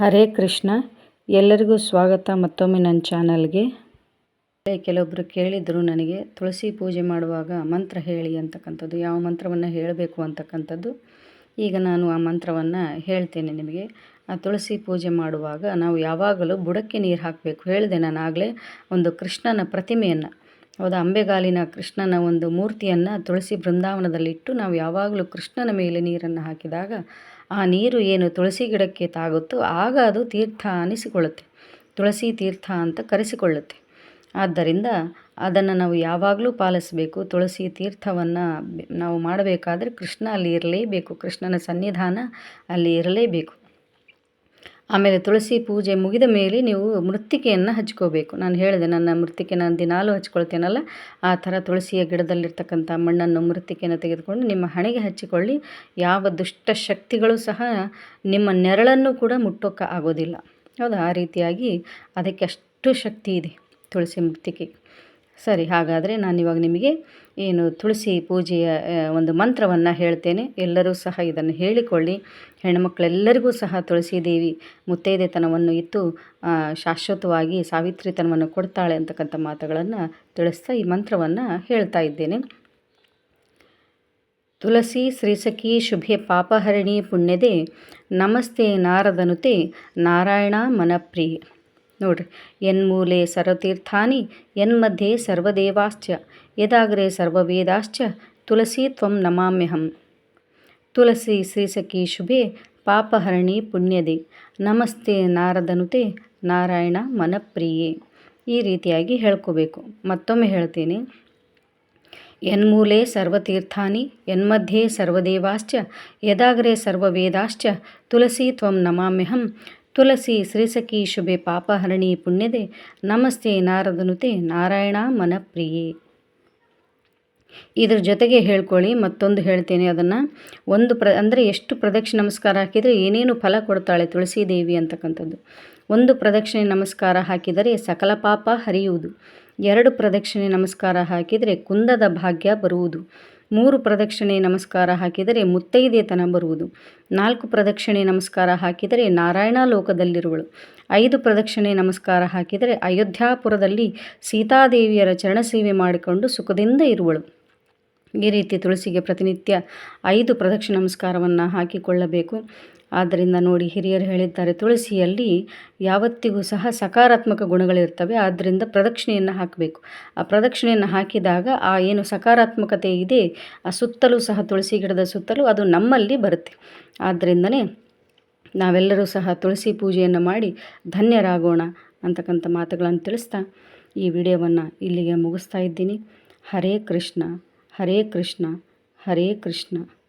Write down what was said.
ಹರೇ ಕೃಷ್ಣ. ಎಲ್ಲರಿಗೂ ಸ್ವಾಗತ. ಮತ್ತೊಮ್ಮೆ ನನ್ನ ಚಾನಲ್ಗೆ. ಕೆಲವೊಬ್ಬರು ಕೇಳಿದರು ನನಗೆ, ತುಳಸಿ ಪೂಜೆ ಮಾಡುವಾಗ ಮಂತ್ರ ಹೇಳಿ ಅಂತಕ್ಕಂಥದ್ದು, ಯಾವ ಮಂತ್ರವನ್ನು ಹೇಳಬೇಕು ಅಂತಕ್ಕಂಥದ್ದು. ಈಗ ನಾನು ಆ ಮಂತ್ರವನ್ನು ಹೇಳ್ತೇನೆ ನಿಮಗೆ. ಆ ತುಳಸಿ ಪೂಜೆ ಮಾಡುವಾಗ ನಾವು ಯಾವಾಗಲೂ ಬುಡಕ್ಕೆ ನೀರು ಹಾಕಬೇಕು. ಹೇಳಿದೆ ನಾನು ಆಗಲೇ ಒಂದು ಕೃಷ್ಣನ ಪ್ರತಿಮೆಯನ್ನು. ಹೌದಾ? ಅಂಬೆಗಾಲಿನ ಕೃಷ್ಣನ ಒಂದು ಮೂರ್ತಿಯನ್ನು ತುಳಸಿ ಬೃಂದಾವನದಲ್ಲಿಟ್ಟು ನಾವು ಯಾವಾಗಲೂ ಕೃಷ್ಣನ ಮೇಲೆ ನೀರನ್ನು ಹಾಕಿದಾಗ ಆ ನೀರು ಏನು ತುಳಸಿ ಗಿಡಕ್ಕೆ ತಾಗುತ್ತೋ ಆಗ ಅದು ತೀರ್ಥ ಅನಿಸಿಕೊಳ್ಳುತ್ತೆ. ತುಳಸಿ ತೀರ್ಥ ಅಂತ ಕರೆಸಿಕೊಳ್ಳುತ್ತೆ. ಆದ್ದರಿಂದ ಅದನ್ನು ನಾವು ಯಾವಾಗಲೂ ಪಾಲಿಸಬೇಕು. ತುಳಸಿ ತೀರ್ಥವನ್ನು ನಾವು ಮಾಡಬೇಕಾದ್ರೆ ಕೃಷ್ಣ ಅಲ್ಲಿ ಇರಲೇಬೇಕು. ಕೃಷ್ಣನ ಸನ್ನಿಧಾನ ಅಲ್ಲಿ ಇರಲೇಬೇಕು. ಆಮೇಲೆ ತುಳಸಿ ಪೂಜೆ ಮುಗಿದ ಮೇಲೆ ನೀವು ಮೃತ್ತಿಕೆಯನ್ನು ಹಚ್ಕೋಬೇಕು. ನಾನು ಹೇಳಿದೆ, ನನ್ನ ಮೃತ್ತಿಕೆ ನಾನು ದಿನಾಲೂ ಹಚ್ಕೊಳ್ತೇನಲ್ಲ, ಆ ಥರ ತುಳಸಿಯ ಗಿಡದಲ್ಲಿರ್ತಕ್ಕಂಥ ಮಣ್ಣನ್ನು ಮೃತ್ತಿಕೆಯನ್ನು ತೆಗೆದುಕೊಂಡು ನಿಮ್ಮ ಹಣೆಗೆ ಹಚ್ಚಿಕೊಳ್ಳಿ. ಯಾವ ದುಷ್ಟ ಶಕ್ತಿಗಳು ಸಹ ನಿಮ್ಮ ನೆರಳನ್ನು ಕೂಡ ಮುಟ್ಟೋಕ್ಕೆ ಆಗೋದಿಲ್ಲ. ಹೌದಾ? ಆ ರೀತಿಯಾಗಿ ಅದಕ್ಕೆ ಅಷ್ಟು ಶಕ್ತಿ ಇದೆ ತುಳಸಿ ಮೃತ್ತಿಕೆ ಸರಿ, ಹಾಗಾದರೆ ನಾನಿವಾಗ ನಿಮಗೆ ಏನು ತುಳಸಿ ಪೂಜೆಯ ಒಂದು ಮಂತ್ರವನ್ನು ಹೇಳ್ತೇನೆ. ಎಲ್ಲರೂ ಸಹ ಇದನ್ನು ಹೇಳಿಕೊಳ್ಳಿ. ಹೆಣ್ಣುಮಕ್ಕಳೆಲ್ಲರಿಗೂ ಸಹ ತುಳಸಿ ದೇವಿ ಮುತ್ತೈದೆತನವನ್ನು ಇತ್ತು ಶಾಶ್ವತವಾಗಿ ಸಾವಿತ್ರಿತನವನ್ನು ಕೊಡ್ತಾಳೆ ಅಂತಕ್ಕಂಥ ಮಾತುಗಳನ್ನು ತಿಳಿಸ್ತಾ ಈ ಮಂತ್ರವನ್ನು ಹೇಳ್ತಾ ಇದ್ದೇನೆ. ತುಳಸಿ ಶ್ರೀಸಖಿ ಶುಭೆ ಪಾಪಹರಣಿ ಪುಣ್ಯದೆ ನಮಸ್ತೆ ನಾರದನುತೆ ನಾರಾಯಣ ಮನಪ್ರಿಯ. ನೋಡ್ರಿ. ಎನ್ಮೂಲೆ ಸರ್ವತೀರ್ಥಾನಿ ಎನ್ಮಧ್ಯೆ ಸರ್ವದೇವಾಶ್ಚ ಯದಾಗ್ರೆ ಸರ್ವವೇದಾಶ್ಚ ತುಳಸಿ ತ್ವಂ ನಮಾಮ್ಯಹಂ. ತುಳಸಿ ಶ್ರೀಸಖಿ ಶುಭೆ, ಪಾಪಹರಣಿ ಪುಣ್ಯದೆ. ನಮಸ್ತೆ ನಾರದನುತೆ, ನಾರಾಯಣ ಮನಪ್ರಿಯೆ. ಈ ರೀತಿಯಾಗಿ ಹೇಳ್ಕೋಬೇಕು. ಮತ್ತೊಮ್ಮೆ ಹೇಳ್ತೀನಿ. ಎನ್ಮೂಲೆ ಸರ್ವತೀರ್ಥಾನಿ ಎನ್ಮಧ್ಯೆ ಸರ್ವದೇವಾಶ್ಚ ಯದಾಗ್ರೆ ಸರ್ವವೇದಾಶ್ಚ ತುಳಸಿ ತ್ವಂ ನಮಾಮ್ಯಹಂ ತುಳಸಿ ಶ್ರೀಸಖಿ, ಶುಭೆ, ಪಾಪಹರಣಿ, ಪುಣ್ಯದೆ. ನಮಸ್ತೆ ನಾರದನುತೆ, ನಾರಾಯಣ ಮನಪ್ರಿಯೆ. ಇದ್ರ ಜೊತೆಗೆ ಹೇಳ್ಕೊಳ್ಳಿ, ಮತ್ತೊಂದು ಹೇಳ್ತೇನೆ ಅದನ್ನು. ಒಂದು ಪ್ರ, ಅಂದರೆ ಎಷ್ಟು ಪ್ರದಕ್ಷಿಣೆ ನಮಸ್ಕಾರ ಹಾಕಿದರೆ ಏನೇನು ಫಲ ಕೊಡ್ತಾಳೆ ತುಳಸಿ ದೇವಿ ಅಂತಕ್ಕಂಥದ್ದು. ಒಂದು ಪ್ರದಕ್ಷಿಣೆ ನಮಸ್ಕಾರ ಹಾಕಿದರೆ ಸಕಲ ಪಾಪ ಹರಿಯುವುದು. ಎರಡು ಪ್ರದಕ್ಷಿಣೆ ನಮಸ್ಕಾರ ಹಾಕಿದರೆ ಕುಂದದ ಭಾಗ್ಯ ಬರುವುದು. ಮೂರು ಪ್ರದಕ್ಷಿಣೆ ನಮಸ್ಕಾರ ಹಾಕಿದರೆ ಮುತ್ತೈದೆತನ ಬರುವುದು. ನಾಲ್ಕು ಪ್ರದಕ್ಷಿಣೆ ನಮಸ್ಕಾರ ಹಾಕಿದರೆ ನಾರಾಯಣ ಲೋಕದಲ್ಲಿರುವಳು. ಐದು ಪ್ರದಕ್ಷಿಣೆ ನಮಸ್ಕಾರ ಹಾಕಿದರೆ ಅಯೋಧ್ಯಾಪುರದಲ್ಲಿ ಸೀತಾದೇವಿಯರ ಚರಣಸೇವೆ ಮಾಡಿಕೊಂಡು ಸುಖದಿಂದ ಇರುವಳು. ಈ ರೀತಿ ತುಳಸಿಗೆ ಪ್ರತಿನಿತ್ಯ ಐದು ಪ್ರದಕ್ಷಿಣೆ ನಮಸ್ಕಾರವನ್ನು ಹಾಕಿಕೊಳ್ಳಬೇಕು. ಆದ್ದರಿಂದ ನೋಡಿ, ಹಿರಿಯರು ಹೇಳಿದ್ದಾರೆ, ತುಳಸಿಯಲ್ಲಿ ಯಾವತ್ತಿಗೂ ಸಹ ಸಕಾರಾತ್ಮಕ ಗುಣಗಳಿರ್ತವೆ ಆದ್ದರಿಂದ ಪ್ರದಕ್ಷಿಣೆಯನ್ನು ಹಾಕಬೇಕು. ಆ ಪ್ರದಕ್ಷಿಣೆಯನ್ನು ಹಾಕಿದಾಗ ಆ ಏನು ಸಕಾರಾತ್ಮಕತೆ ಇದೆ, ಆ ಸುತ್ತಲೂ ಸಹ, ತುಳಸಿ ಗಿಡದ ಸುತ್ತಲೂ ಅದು ನಮ್ಮಲ್ಲಿ ಬರುತ್ತೆ. ಆದ್ದರಿಂದನೇ ನಾವೆಲ್ಲರೂ ಸಹ ತುಳಸಿ ಪೂಜೆಯನ್ನು ಮಾಡಿ ಧನ್ಯರಾಗೋಣ ಅಂತಕ್ಕಂಥ ಮಾತುಗಳನ್ನು ತಿಳಿಸ್ತಾ ಈ ವಿಡಿಯೋವನ್ನು ಇಲ್ಲಿಗೆ ಮುಗಿಸ್ತಾ ಇದ್ದೀನಿ. ಹರೇ ಕೃಷ್ಣ ಹರೇ ಕೃಷ್ಣ ಹರೇ ಕೃಷ್ಣ.